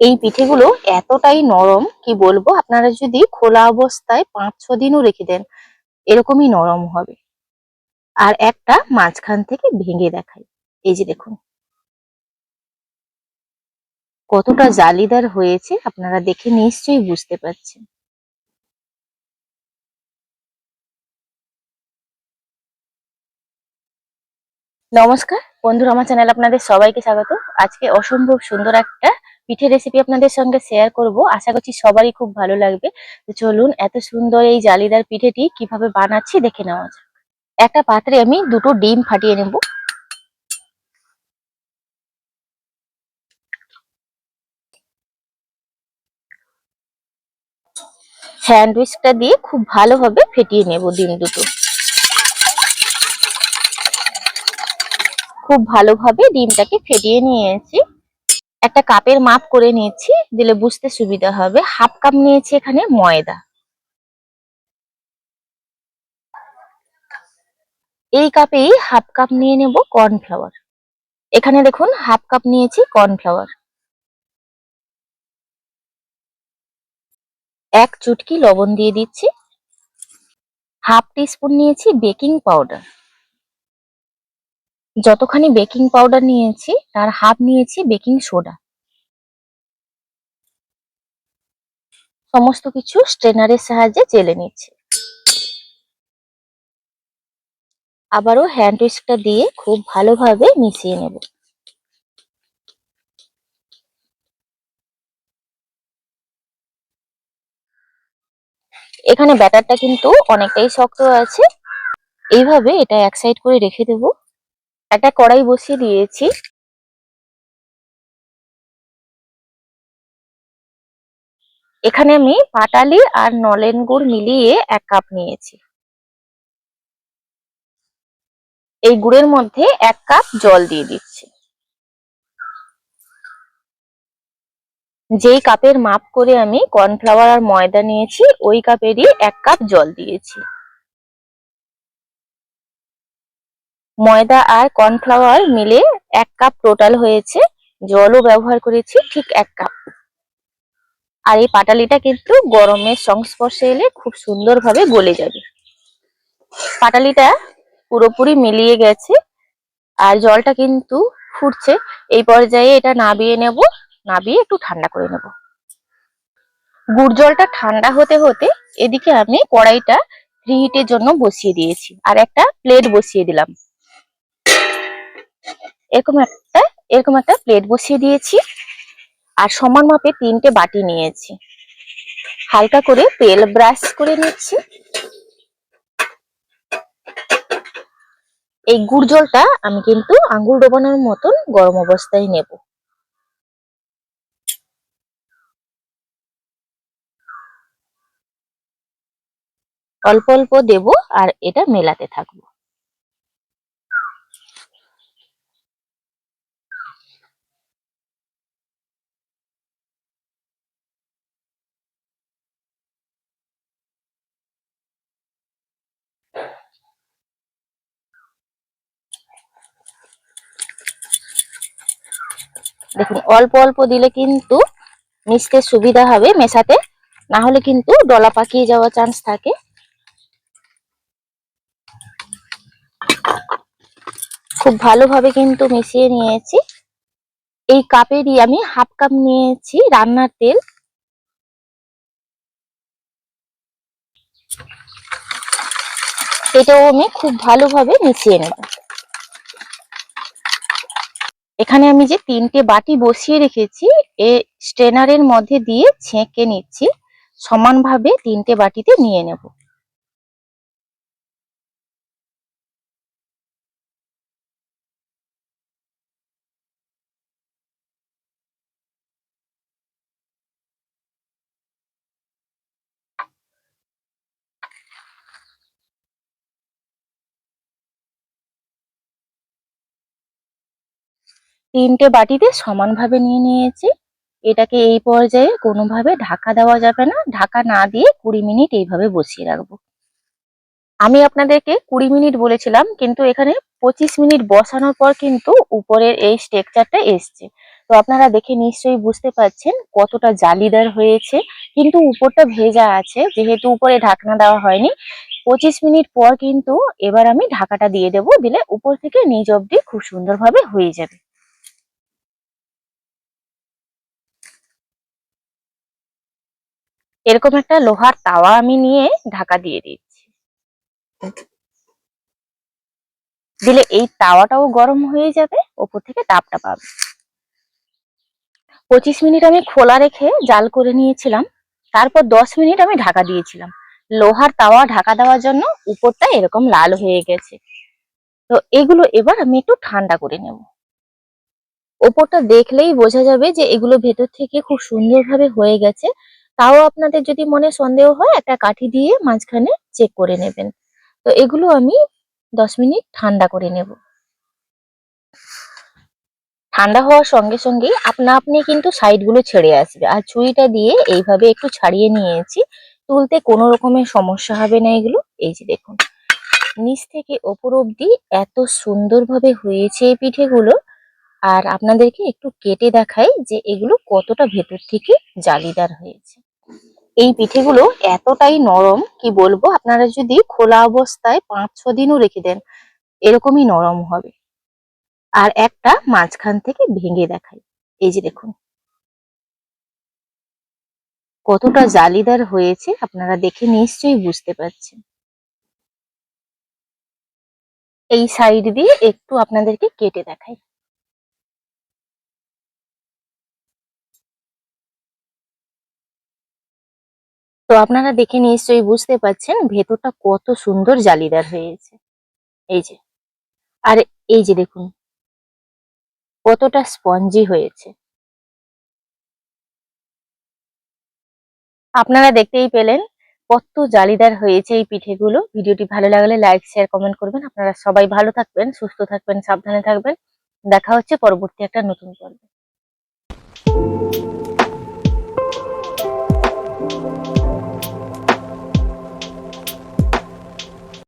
এই পিঠেগুলো এতটাই নরম কি বলব? আপনারা যদি খোলা অবস্থায় পাঁচ ছ দিনও রেখে দেন, এরকমই নরম হবে। আর একটা মাঝখান থেকে ভেঙে দেখাই। এই যে দেখুন। কতটা জালিদার হয়েছে, আপনারা দেখে নিশ্চয়ই বুঝতে পারছেন। নমস্কার, বন্ধুরা, আমার চ্যানেল আপনাদের সবাইকে স্বাগত। আজকে অসম্ভব সুন্দর একটা পিঠে রেসিপি আপনাদের সঙ্গে শেয়ার করব। আশা করছি সবারই খুব ভালো লাগবে। তো চলুন, এত সুন্দর এই জালিদার পিঠেটি কীভাবে বানাচ্ছি দেখে নেওয়া যাক। একটা পাত্রে আমি দুটো ডিম ফাটিয়ে নেব। হ্যান্ড উইস্কটা দিয়ে খুব ভালোভাবে ফেটিয়ে নেব ডিম দুটো। খুব ভালোভাবে ডিমটাকে ফেটিয়ে নিয়েছি। একটা কাপের মাপ করে নিয়েছি, দিলে বুঝতে সুবিধা হবে। হাফ কাপ নিয়েছি এখানে ময়দা। এই কাপেই হাফ কাপ নিয়ে নেব কর্নফ্লাওয়ার। এখানে দেখুন, হাফ কাপ নিয়েছি কর্নফ্লাওয়ার। এক চুটকি লবণ দিয়ে দিচ্ছি। হাফ টিস্পুন নিয়েছি বেকিং পাউডার। যতখানি বেকিং পাউডার নিয়েছি, তার হাফ নিয়েছি বেকিং সোডা। সমস্ত কিছু স্ট্রেনারের সাহায্যে চেলে নিচ্ছি। আবারও হ্যান্ড উইস্কটা দিয়ে খুব ভালোভাবে মিশিয়ে নেব। এখানে ব্যাটারটা কিন্তু অনেকটাই শক্ত আছে। এইভাবে এটা এক সাইড করে রেখে দেব। একটা কড়াই বসিয়ে দিয়েছি। এখানে আমি পাটালি আর নলেন গুড় মিলিয়ে এক কাপ নিয়েছি। এই গুড়ের মধ্যে এক কাপ জল দিয়ে দিচ্ছি। যেই কাপের মাপ করে আমি কর্নফ্লাওয়ার আর ময়দা নিয়েছি, ওই কাপেরই এক কাপ জল দিয়েছি। ময়দা আর কর্নফ্লাওয়ার মিলে এক কাপ টোটাল হয়েছে। জলও ব্যবহার করেছি, ঠিক এক কাপ আর এই পাটালিটা কিন্তু গরমের সংস্পর্শে এলে খুব সুন্দরভাবে গলে যাবে। পাটালিটা পুরোপুরি মিলিয়ে গেছে আর জলটা কিন্তু ফুটছে। এই পর্যায়ে এটা নাবিয়ে নেব, নাবিয়ে একটু ঠান্ডা করে নেব। গুড় জলটা ঠান্ডা হতে হতে এদিকে আমি কড়াইটা হিটের জন্য বসিয়ে দিয়েছি। আর একটা প্লেট বসিয়ে দিলাম। এরকম একটা এরকম একটা প্লেট বসিয়ে দিয়েছি আর সমান মাপে তিনটে বাটি নিয়েছি। হালকা করে তেল ব্রাশ করে নিচ্ছি। এই গুড় জলটা আমি কিন্তু আঙ্গুর ডোবানোর মতন গরম অবস্থায় নেব। অল্প অল্প দেব আর এটা মেলাতে থাকব। দেখুন, অল্প অল্প দিলে কিন্তু মিশতে সুবিধা হবে মেশাতে। না হলে কিন্তু ডলা পাকিয়ে যাওয়ার চান্স থাকে। খুব ভালোভাবে কিন্তু মিশিয়ে নিয়েছি। এই কাপেরই আমি হাফ কাপ নিয়েছি রান্নার তেল। এটাও আমি খুব ভালোভাবে মিশিয়ে নেব। এখানে আমি যে তিনটে বাটি বসিয়ে রেখেছি, এ স্ট্রেনারের মধ্যে দিয়ে ছেঁকে নিচ্ছি। সমানভাবে তিনটে বাটিতে নিয়ে নেব। তিনটে বাটিতে সমানভাবে নিয়ে নিয়েছি। এটাকে এই পর্যায়ে কোনোভাবে ঢাকা দেওয়া যাবে না। ঢাকা না দিয়ে কুড়ি মিনিট এইভাবে বসিয়ে রাখব। আমি আপনাদেরকে কুড়ি মিনিট বলেছিলাম, কিন্তু এখানে পঁচিশ মিনিট বসানোর পর কিন্তু উপরের এই স্ট্রাকচারটা এসছে। তো আপনারা দেখে নিশ্চয়ই বুঝতে পারছেন কতটা জালিদার হয়েছে। কিন্তু উপরটা ভেজা আছে, যেহেতু উপরে ঢাকনা দেওয়া হয়নি। পঁচিশ মিনিট পর কিন্তু এবার আমি ঢাকাটা দিয়ে দেবো, দিলে উপর থেকে নিজ অব্দি খুব সুন্দরভাবে হয়ে যাবে। এরকম একটা লোহার তাওয়া আমি নিয়ে ঢাকা দিয়ে দিচ্ছি দিলে এই তাওয়াটাও গরম হয়ে যাবে, ওপর থেকে তাপটা পাবে। পঁচিশ মিনিট আমি খোলা রেখে জাল করে নিয়েছিলাম, তারপর দশ মিনিট আমি ঢাকা দিয়েছিলাম। লোহার তাওয়া ঢাকা দেওয়ার জন্য উপরটা এরকম লাল হয়ে গেছে। তো এগুলো এবার আমি একটু ঠান্ডা করে নেব। ওপরটা দেখলেই বোঝা যাবে যে এগুলো ভেতর থেকে খুব সুন্দরভাবে হয়ে গেছে। তাও আপনাদের যদি মনে সন্দেহ হয়, একটা কাঠি দিয়ে মাঝখানে চেক করে নেবেন। তো এগুলো আমি দশ মিনিট ঠান্ডা করে নেব। ঠান্ডা হওয়ার সঙ্গে সঙ্গেই আপনা আপনি কিন্তু সাইডগুলো ছেড়ে আসবে। আর ছুরিটা দিয়ে এইভাবে একটু ছাড়িয়ে নিয়েছি, তুলতে কোনো রকমের সমস্যা হবে না এগুলো। এই যে দেখুন, নিচ থেকে ওপর অব্দি এত সুন্দরভাবে হয়েছে এই পিঠেগুলো। আর আপনাদেরকে একটু কেটে দেখাই যে এগুলো কতটা ভেতর থেকে জালিদার হয়েছে। এই পিঠেগুলো এতটাই নরম কি বলব? আপনারা যদি খোলা অবস্থায় পাঁচ, ছ দিনও রেখে দেন, এরকমই নরম হবে। আর একটা মাঝখান থেকে ভেঙে দেখাই। এই যে দেখুন। কতটা জালিদার হয়েছে, আপনারা দেখে নিশ্চয়ই বুঝতে পারছেন। এই সাইড দিয়ে একটু আপনাদেরকে কেটে দেখাই। তো আপনারা দেখে নিশ্চয়ই বুঝতে পারছেন ভেতরটা কত সুন্দর জালিদার হয়েছে। এই যে। আর এই যে দেখুন। কতটা স্পঞ্জি হয়েছে। আপনারা দেখতেই পেলেন কত জালিদার হয়েছে এই পিঠেগুলো। ভিডিওটি ভালো লাগলে লাইক, শেয়ার, কমেন্ট করবেন। আপনারা সবাই ভালো থাকবেন, সুস্থ থাকবেন, সাবধানে থাকবেন। দেখা হচ্ছে পরবর্তী একটা নতুন পর্বে।